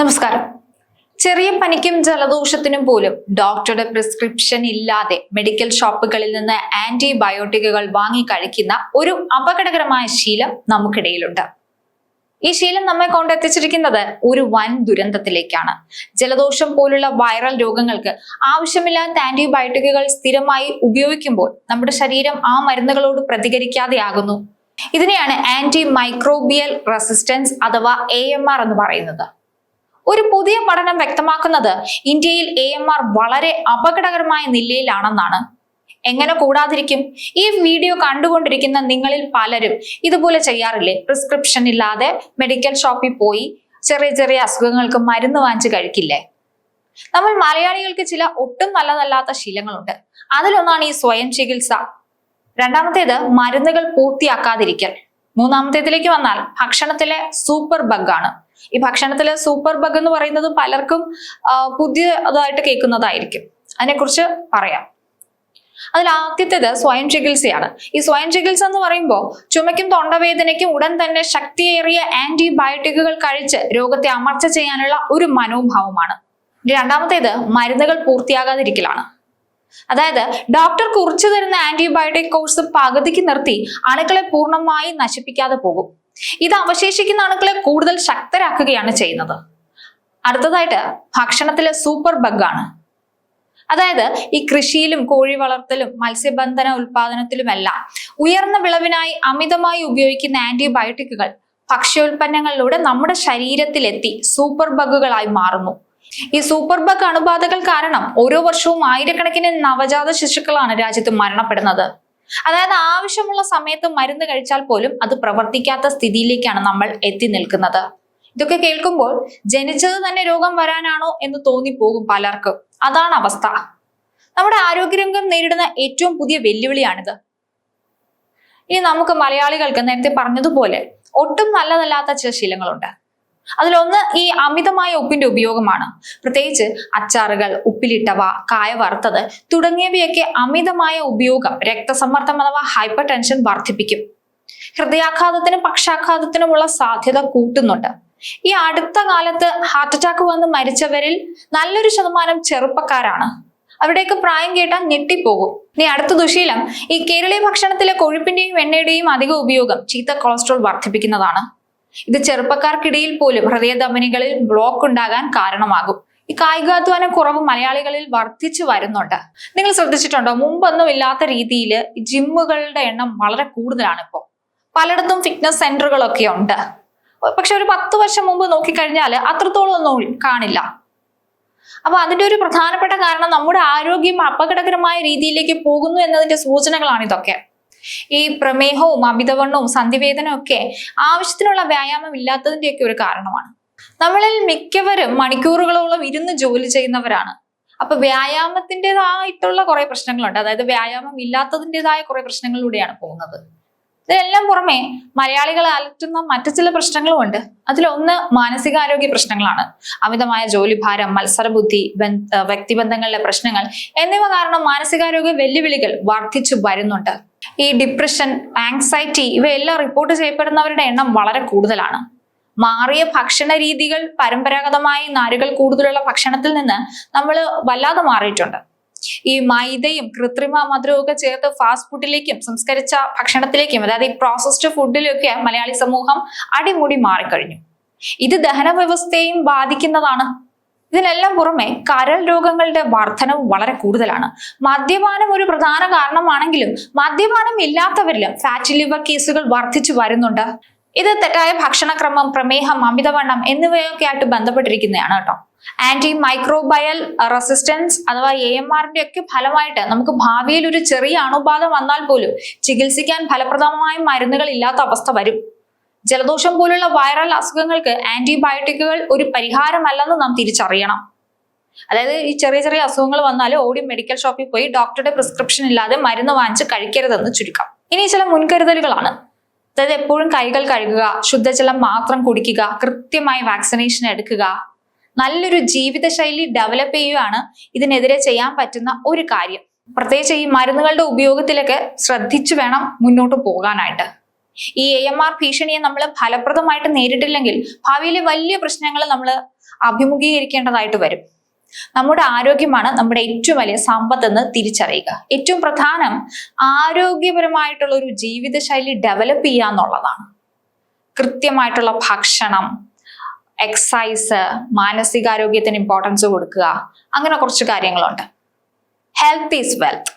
നമസ്കാരം. ചെറിയ പനിക്കും ജലദോഷത്തിനും പോലും ഡോക്ടറുടെ പ്രിസ്ക്രിപ്ഷൻ ഇല്ലാതെ മെഡിക്കൽ ഷോപ്പുകളിൽ നിന്ന് ആന്റിബയോട്ടിക്കുകൾ വാങ്ങി കഴിക്കുന്ന ഒരു അപകടകരമായ ശീലം നമുക്കിടയിലുണ്ട്. ഈ ശീലം നമ്മെ കൊണ്ടെത്തിച്ചിരിക്കുന്നത് ഒരു വൻ ദുരന്തത്തിലേക്കാണ്. ജലദോഷം പോലുള്ള വൈറൽ രോഗങ്ങൾക്ക് ആവശ്യമില്ലാത്ത ആന്റിബയോട്ടിക്കുകൾ സ്ഥിരമായി ഉപയോഗിക്കുമ്പോൾ നമ്മുടെ ശരീരം ആ മരുന്നുകളോട് പ്രതികരിക്കാതെയാകുന്നു. ഇതിനെയാണ് ആന്റി മൈക്രോബിയൽ റെസിസ്റ്റൻസ് അഥവാ എ എന്ന് പറയുന്നത്. ഒരു പുതിയ പഠനം വ്യക്തമാക്കുന്നത് ഇന്ത്യയിൽ എ എം ആർ വളരെ അപകടകരമായ നിലയിലാണെന്നാണ്. എങ്ങനെ കൂടാതിരിക്കും? ഈ വീഡിയോ കണ്ടുകൊണ്ടിരിക്കുന്ന നിങ്ങളിൽ പലരും ഇതുപോലെ ചെയ്യാറില്ലേ? പ്രിസ്ക്രിപ്ഷൻ ഇല്ലാതെ മെഡിക്കൽ ഷോപ്പിൽ പോയി ചെറിയ ചെറിയ അസുഖങ്ങൾക്ക് മരുന്ന് വാങ്ങിച്ച് കഴിക്കില്ലേ? നമ്മൾ മലയാളികൾക്ക് ചില ഒട്ടും നല്ലതല്ലാത്ത ശീലങ്ങളുണ്ട്. അതിലൊന്നാണ് ഈ സ്വയം ചികിത്സ. രണ്ടാമത്തേത് മരുന്നുകൾ പൂർത്തിയാക്കാതിരിക്കൽ. മൂന്നാമത്തേതിലേക്ക് വന്നാൽ ഭക്ഷണത്തിലെ സൂപ്പർ ബഗ്ഗാണ് ഈ ഭക്ഷണത്തിലെ സൂപ്പർ ബഗ് എന്ന് പറയുന്നത് പലർക്കും പുതിയതായിട്ട് കേൾക്കുന്നതായിരിക്കും. അതിനെക്കുറിച്ച് പറയാം. അതിൽ ആദ്യത്തേത് സ്വയം ചികിത്സയാണ്. ഈ സ്വയം ചികിത്സ എന്ന് പറയുമ്പോൾ ചുമയ്ക്കും തൊണ്ടവേദനയ്ക്കും ഉടൻ തന്നെ ശക്തിയേറിയ ആന്റിബയോട്ടിക്കുകൾ കഴിച്ച് രോഗത്തെ അമർച്ച ചെയ്യാനുള്ള ഒരു മനോഭാവമാണ്. രണ്ടാമത്തേത് മരുന്നുകൾ പൂർത്തിയാകാതിരിക്കലാണ്. അതായത് ഡോക്ടർ കുറിച്ചു തരുന്ന ആന്റിബയോട്ടിക് കോഴ്സ് പകുതിക്ക് നിർത്തി അണുക്കളെ പൂർണമായി നശിപ്പിക്കാതെ പോകും. ഇത് അവശേഷിക്കുന്ന അണുക്കളെ കൂടുതൽ ശക്തരാക്കുകയാണ് ചെയ്യുന്നത്. അടുത്തതായിട്ട് ഭക്ഷണത്തിലെ സൂപ്പർ ബഗ്ഗാണ് അതായത് ഈ കൃഷിയിലും കോഴി വളർത്തലും മത്സ്യബന്ധന ഉൽപാദനത്തിലുമെല്ലാം ഉയർന്ന വിളവിനായി അമിതമായി ഉപയോഗിക്കുന്ന ആന്റിബയോട്ടിക്കുകൾ ഭക്ഷ്യോൽപ്പന്നങ്ങളിലൂടെ നമ്മുടെ ശരീരത്തിലെത്തി സൂപ്പർ ബഗുകളായി മാറുന്നു. ഈ സൂപ്പർ ബഗ് അണുബാധകൾ കാരണം ഓരോ വർഷവും ആയിരക്കണക്കിന് നവജാത ശിശുക്കളാണ് രാജ്യത്ത് മരണപ്പെടുന്നത്. അതായത് ആവശ്യമുള്ള സമയത്ത് മരുന്ന് കഴിച്ചാൽ പോലും അത് പ്രവർത്തിക്കാത്ത സ്ഥിതിയിലേക്കാണ് നമ്മൾ എത്തി നിൽക്കുന്നത്. ഇതൊക്കെ കേൾക്കുമ്പോൾ ജനിച്ചത് തന്നെ രോഗം വരാനാണോ എന്ന് തോന്നിപ്പോകും പലർക്കും. അതാണ് അവസ്ഥ. നമ്മുടെ ആരോഗ്യരംഗം നേരിടുന്ന ഏറ്റവും പുതിയ വെല്ലുവിളിയാണിത്. ഇനി നമുക്ക് മലയാളികൾക്ക് നേരത്തെ പറഞ്ഞതുപോലെ ഒട്ടും നല്ലതല്ലാത്ത ചില ശീലങ്ങളുണ്ട്. അതിലൊന്ന് ഈ അമിതമായ ഉപ്പിന്റെ ഉപയോഗമാണ്. പ്രത്യേകിച്ച് അച്ചാറുകൾ ഉപ്പിലിട്ടവ കായ വറുത്തത് തുടങ്ങിയവയൊക്കെ അമിതമായ ഉപയോഗം രക്തസമ്മർദ്ദം അഥവാ ഹൈപ്പർ ടെൻഷൻ വർദ്ധിപ്പിക്കും. ഹൃദയാഘാതത്തിനും പക്ഷാഘാതത്തിനുമുള്ള സാധ്യത കൂട്ടുന്നുണ്ട്. ഈ അടുത്ത കാലത്ത് ഹാർട്ട് അറ്റാക്ക് വന്ന് മരിച്ചവരിൽ നല്ലൊരു ശതമാനം ചെറുപ്പക്കാരാണ്. അവരുടെയൊക്കെ പ്രായം കേട്ടാൽ ഞെട്ടിപ്പോകും. ഇനി അടുത്ത ദുശീലം ഈ കേരളീയ ഭക്ഷണത്തിലെ കൊഴുപ്പിന്റെയും എണ്ണയുടെയും അധിക ഉപയോഗം ചീത്ത കൊളസ്ട്രോൾ വർദ്ധിപ്പിക്കുന്നതാണ്. ഇത് ചെറുപ്പക്കാർക്കിടയിൽ പോലും ഹൃദയധമനികളിൽ ബ്ലോക്ക് ഉണ്ടാകാൻ കാരണമാകും. ഈ കായികാധ്വാനം കുറവ് മലയാളികളിൽ വർദ്ധിച്ചു വരുന്നുണ്ട്. നിങ്ങൾ ശ്രദ്ധിച്ചിട്ടുണ്ടോ? മുമ്പൊന്നും ഇല്ലാത്ത രീതിയിൽ ജിമ്മുകളുടെ എണ്ണം വളരെ കൂടുതലാണ് ഇപ്പോൾ പലയിടത്തും ഫിറ്റ്നസ് സെന്ററുകളൊക്കെ ഉണ്ട്. പക്ഷെ ഒരു പത്ത് വർഷം മുമ്പ് നോക്കിക്കഴിഞ്ഞാൽ അത്രത്തോളം ഒന്നും കാണില്ല. അപ്പൊ അതിന്റെ ഒരു പ്രധാനപ്പെട്ട കാരണം നമ്മുടെ ആരോഗ്യം അപകടകരമായ രീതിയിലേക്ക് പോകുന്നു എന്നതിന്റെ സൂചനകളാണ് ഇതൊക്കെ. ഈ പ്രമേഹവും അമിതവണ്ണവും സന്ധിവേദനവും ഒക്കെ ആവശ്യത്തിനുള്ള വ്യായാമം ഇല്ലാത്തതിന്റെയൊക്കെ ഒരു കാരണമാണ്. നമ്മളിൽ മിക്കവരും മണിക്കൂറുകളോളം ഇരുന്ന് ജോലി ചെയ്യുന്നവരാണ്. അപ്പൊ വ്യായാമത്തിന്റെതായിട്ടുള്ള കുറെ പ്രശ്നങ്ങളുണ്ട്. അതായത് വ്യായാമം ഇല്ലാത്തതിന്റെതായ കുറെ പ്രശ്നങ്ങളിലൂടെയാണ് പോകുന്നത്. ഇതിനെല്ലാം പുറമെ മലയാളികളെ അലട്ടുന്ന മറ്റു ചില പ്രശ്നങ്ങളുമുണ്ട് അതിലൊന്ന് മാനസികാരോഗ്യ പ്രശ്നങ്ങളാണ്. അമിതമായ ജോലിഭാരം മത്സരബുദ്ധി ബന്ധ- വ്യക്തിബന്ധങ്ങളിലെ പ്രശ്നങ്ങൾ എന്നിവ കാരണം മാനസികാരോഗ്യ വെല്ലുവിളികൾ വർദ്ധിച്ചു വരുന്നുണ്ട്. ഈ ഡിപ്രഷൻ ആങ്സൈറ്റി ഇവയെല്ലാം റിപ്പോർട്ട് ചെയ്യപ്പെടുന്നവരുടെ എണ്ണം വളരെ കൂടുതലാണ്. മാറിയ ഭക്ഷണ രീതികൾ പരമ്പരാഗതമായി നാരുകൾ കൂടുതലുള്ള ഭക്ഷണത്തിൽ നിന്ന് നമ്മൾ വല്ലാതെ മാറിയിട്ടുണ്ട്. ഈ മൈദയും കൃത്രിമ മധുരവും ഒക്കെ ചേർത്ത് ഫാസ്റ്റ് ഫുഡിലേക്കും സംസ്കരിച്ച ഭക്ഷണത്തിലേക്കും അതായത് ഈ പ്രോസസ്ഡ് ഫുഡിലൊക്കെ മലയാളി സമൂഹം അടിമുടി മാറിക്കഴിഞ്ഞു. ഇത് ദഹന വ്യവസ്ഥയും ബാധിക്കുന്നതാണ്. ഇതിനെല്ലാം പുറമെ കരൾ രോഗങ്ങളുടെ വർധനവ് വളരെ കൂടുതലാണ്. മദ്യപാനം ഒരു പ്രധാന കാരണമാണെങ്കിലും മദ്യപാനം ഇല്ലാത്തവരിലും ഫാറ്റി ലിവർ കേസുകൾ വർദ്ധിച്ചു വരുന്നുണ്ട്. ഇത് തെറ്റായ ഭക്ഷണക്രമം പ്രമേഹം അമിതവണ്ണം എന്നിവയൊക്കെ ആയിട്ട് ബന്ധപ്പെട്ടിരിക്കുന്നതാണ് കേട്ടോ. ആന്റി മൈക്രോബയൽ റെസിസ്റ്റൻസ് അഥവാ എ എം ആറിന്റെ ഒക്കെ ഫലമായിട്ട് നമുക്ക് ഭാവിയിൽ ഒരു ചെറിയ അണുബാധ വന്നാൽ പോലും ചികിത്സിക്കാൻ ഫലപ്രദമായ മരുന്നുകൾ ഇല്ലാത്ത അവസ്ഥ വരും. ജലദോഷം പോലുള്ള വൈറൽ അസുഖങ്ങൾക്ക് ആന്റിബയോട്ടിക്കുകൾ ഒരു പരിഹാരമല്ലെന്ന് നാം തിരിച്ചറിയണം. അതായത് ഈ ചെറിയ ചെറിയ അസുഖങ്ങൾ വന്നാൽ ഓടി മെഡിക്കൽ ഷോപ്പിൽ പോയി ഡോക്ടറുടെ പ്രിസ്ക്രിപ്ഷൻ ഇല്ലാതെ മരുന്ന് വാങ്ങിച്ച് കഴിക്കരുതെന്ന് ചുരുക്കം. ഇനി ചില മുൻകരുതലുകളാണ്. അതായത് എപ്പോഴും കൈകൾ കഴുകുക ശുദ്ധജലം മാത്രം കുടിക്കുക കൃത്യമായി വാക്സിനേഷൻ എടുക്കുക നല്ലൊരു ജീവിതശൈലി ഡെവലപ്പ് ചെയ്യുകയാണ് ഇതിനെതിരെ ചെയ്യാൻ പറ്റുന്ന ഒരു കാര്യം. പ്രത്യേകിച്ച് ഈ മരുന്നുകളുടെ ഉപയോഗത്തിലൊക്കെ ശ്രദ്ധിച്ചു വേണം മുന്നോട്ട് പോകാനായിട്ട്. ഈ എ എം ആർ ഭീഷണിയെ നമ്മൾ ഫലപ്രദമായിട്ട് നേരിട്ടില്ലെങ്കിൽ ഭാവിയിലെ വലിയ പ്രശ്നങ്ങൾ നമ്മൾ അഭിമുഖീകരിക്കേണ്ടതായിട്ട് വരും. നമ്മുടെ ആരോഗ്യമാണ് നമ്മുടെ ഏറ്റവും വലിയ സമ്പത്തെന്ന് തിരിച്ചറിയുക. ഏറ്റവും പ്രധാനം ആരോഗ്യപരമായിട്ടുള്ള ഒരു ജീവിതശൈലി ഡെവലപ്പ് ചെയ്യുക എന്നുള്ളതാണ്. കൃത്യമായിട്ടുള്ള ഭക്ഷണം എക്സസൈസ് മാനസികാരോഗ്യത്തിന് ഇമ്പോർട്ടൻസ് കൊടുക്കുക അങ്ങനെ കുറച്ച് കാര്യങ്ങളുണ്ട്. Health is wealth